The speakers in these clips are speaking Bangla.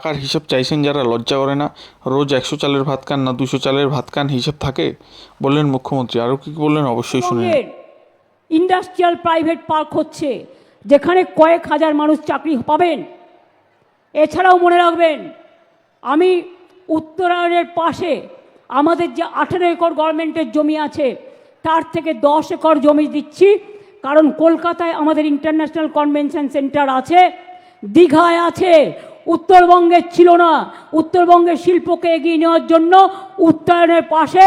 টাকার হিসাব চাইছেন যারা লজ্জা করে না? রোজ একশো চালের ভাত খান না দুশো চালের ভাত খান হিসাব থাকে? বললেন মুখ্যমন্ত্রী। আরও কি বললেন? অবশ্যই শুনে নিন। ইন্ডাস্ট্রিয়াল প্রাইভেট পার্ক হচ্ছে, যেখানে কয়েক হাজার মানুষ চাকরি পাবেন। এছাড়াও মনে রাখবেন, আমি উত্তরায়ণের পাশে আমাদের যে আঠেরো একর গভর্নমেন্টের জমি আছে, তার থেকে দশ একর জমি দিচ্ছি। কারণ কলকাতায় আমাদের ইন্টারন্যাশনাল কনভেনশন সেন্টার আছে, দীঘায় আছে উত্তরবঙ্গে ছিল না। উত্তরবঙ্গের শিল্পকে এগিয়ে নেওয়ার জন্য উত্তরায়ণের পাশে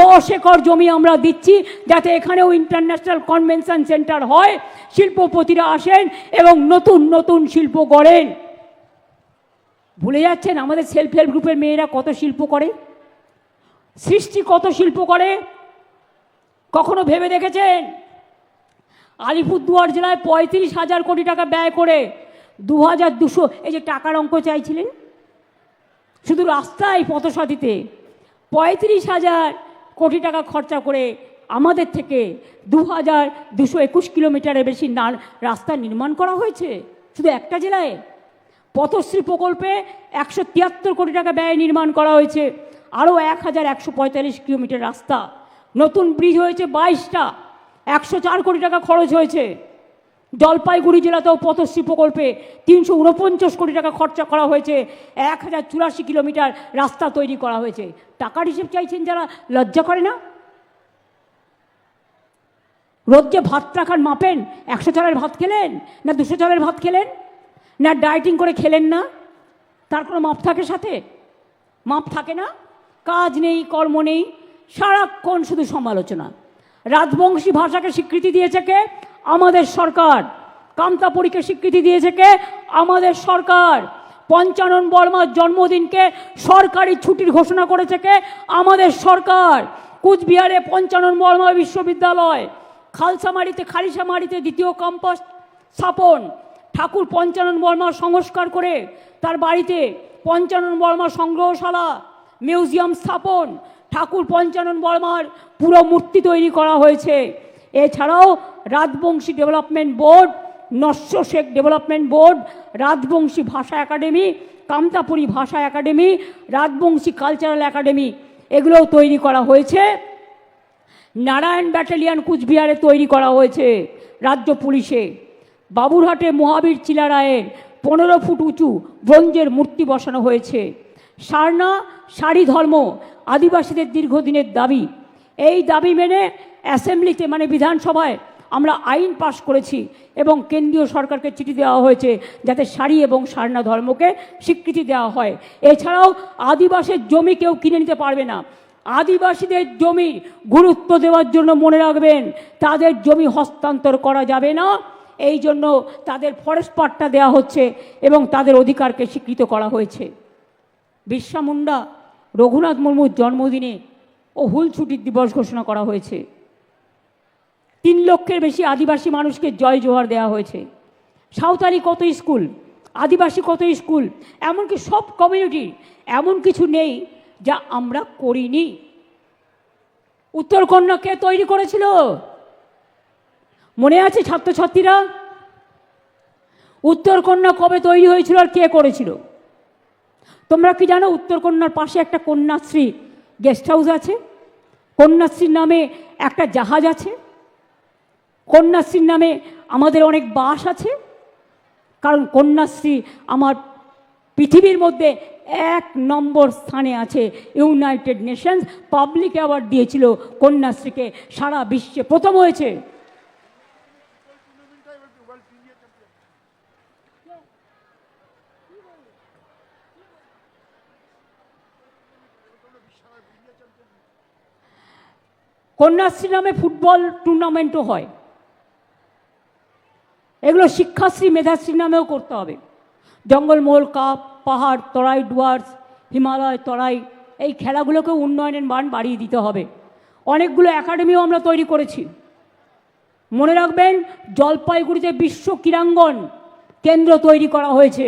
দশ একর জমি আমরা দিচ্ছি যাতে এখানেও ইন্টারন্যাশনাল কনভেনশন সেন্টার হয়। শিল্পপতিরা আসেন এবং নতুন নতুন শিল্প গড়েন। ভুলে যাচ্ছেন আমাদের সেলফ হেল্প গ্রুপের মেয়েরা কত শিল্প করে? সৃষ্টি কত শিল্প করে? কখনো ভেবে দেখেছেন? আলিপুরদুয়ার জেলায় পঁয়ত্রিশ হাজার কোটি টাকা ব্যয় করে দু হাজার দুশো, এই যে টাকার অঙ্ক চাইছিলেন? শুধু রাস্তায় পথসাথীতে পঁয়ত্রিশ হাজার কোটি টাকা খরচা করে আমাদের থেকে দু হাজার দুশো একুশ কিলোমিটারের বেশি না রাস্তা নির্মাণ করা হয়েছে। শুধু একটা জেলায়। পথশ্রী প্রকল্পে একশো তিয়াত্তর কোটি টাকা ব্যয় নির্মাণ করা হয়েছে। আরও এক হাজার একশো পঁয়তাল্লিশ কিলোমিটার রাস্তা। নতুন ব্রিজ হয়েছে বাইশটা। একশো চার কোটি টাকা খরচ হয়েছে। জলপাইগুড়ি জেলাতেও পথশ্রী প্রকল্পে তিনশো উনপঞ্চাশ কোটি টাকা খরচা করা হয়েছে। এক হাজার চুরাশি কিলোমিটার রাস্তা তৈরি করা হয়েছে। টাকার হিসেব চাইছেন যারা, লজ্জা করে না? রোজ যে ভাতটা খান মাপেন, একশো চালের ভাত খেলেন না দুশো চালের ভাত খেলেন? না ডায়েটিং করে খেলেন না? তার কোনো মাপ থাকে সাথে? মাপ থাকে না? কাজ নেই, কর্ম নেই, সারাক্ষণ শুধু সমালোচনা। রাজবংশী ভাষাকে স্বীকৃতি দিয়েছে কে? আমাদের সরকার। কামতাপুরীকে স্বীকৃতি দিয়েছে কে? আমাদের সরকার। পঞ্চানন বর্মার জন্মদিনকে সরকারি ছুটির ঘোষণা করেছে কে? আমাদের সরকার। কুচবিহারে পঞ্চানন বর্মা বিশ্ববিদ্যালয়। খালসামারিতে, খালিসামারিতে দ্বিতীয় ক্যাম্পাস স্থাপন। ঠাকুর পঞ্চানন বর্মা সংস্কার করে তার বাড়িতে পঞ্চানন বর্মা সংগ্রহশালা, মিউজিয়াম স্থাপন। ঠাকুর পঞ্চানন বর্মার পুরো মূর্তি তৈরি করা হয়েছে। এছাড়াও Rajbanshi development board, Nasya Sheikh development board, Rajbanshi ভাষা একাডেমি, কামতাপুরী ভাষা একাডেমি, রাজবংশী কালচারাল একাডেমি, এগুলোও তৈরি করা হয়েছে। নারায়ণ ব্যাটালিয়ান কুচবিহারে তৈরি করা হয়েছে রাজ্য পুলিশে। বাবুরহাটে মহাবীর চিলারায়ের পনেরো ফুট উঁচু ব্রোঞ্জের মূর্তি বসানো হয়েছে। সারনা সারি ধর্ম আদিবাসীদের দীর্ঘদিনের দাবি এই দাবি মেনে অ্যাসেম্বলিতে মানে বিধানসভায় আমরা আইন পাশ করেছি এবং কেন্দ্রীয় সরকারকে চিঠি দেওয়া হয়েছে যাতে সারি এবং সারনা ধর্মকে স্বীকৃতি দেওয়া হয়। এছাড়াও আদিবাসীর জমি কেউ কিনে নিতে পারবে না। আদিবাসীদের জমি গুরুত্ব দেওয়ার জন্য মনে রাখবেন, তাদের জমি হস্তান্তর করা যাবে না। এই জন্য তাদের ফরেস্ট পার্টটা দেওয়া হচ্ছে এবং তাদের অধিকারকে স্বীকৃত করা হয়েছে। বিরসা মুন্ডা, রঘুনাথ মুর্মুর জন্মদিনে ও হুল ছুটির দিবস ঘোষণা করা হয়েছে। তিন লক্ষের বেশি আদিবাসী মানুষকে জয় জোহার দেওয়া হয়েছে। সাঁওতালি কত স্কুল? আদিবাসী কত স্কুল? এমনকি সব কমিউনিটির এমন কিছু নেই যা আমরা করিনি। উত্তরকন্যা কে তৈরি করেছিল? মনে আছে ছাত্রছাত্রীরা? উত্তরকন্যা কবে তৈরি হয়েছিল আর কে করেছিল? তোমরা কি জানো উত্তরকন্যার পাশে একটা কন্যাশ্রী গেস্ট হাউস আছে, কন্যাশ্রীর নামে একটা জাহাজ আছে, কন্যাশ্রীর নামে আমাদের অনেক বাস আছে, কারণ কন্যাশ্রী আমার পৃথিবীর মধ্যে এক নম্বর স্থানে আছে। ইউনাইটেড নেশনস পাবলিক অ্যাওয়ার্ড দিয়েছিল কন্যাশ্রীকে, সারা বিশ্বে প্রথম হয়েছে। কন্যাশ্রী নামে ফুটবল টুর্নামেন্টও হয়। এগুলো শিক্ষাশ্রী, মেধাশ্রী নামেও করতে হবে। জঙ্গলমহল কাপ, পাহাড়, তরাই ডুয়ার্স, হিমালয় তরাই, এই খেলাগুলোকে উন্নয়নের মান বাড়িয়ে দিতে হবে। অনেকগুলো একাডেমিও আমরা তৈরি করেছি। মনে রাখবেন, জলপাইগুড়িতে বিশ্ব ক্রীড়াঙ্গন কেন্দ্র তৈরি করা হয়েছে।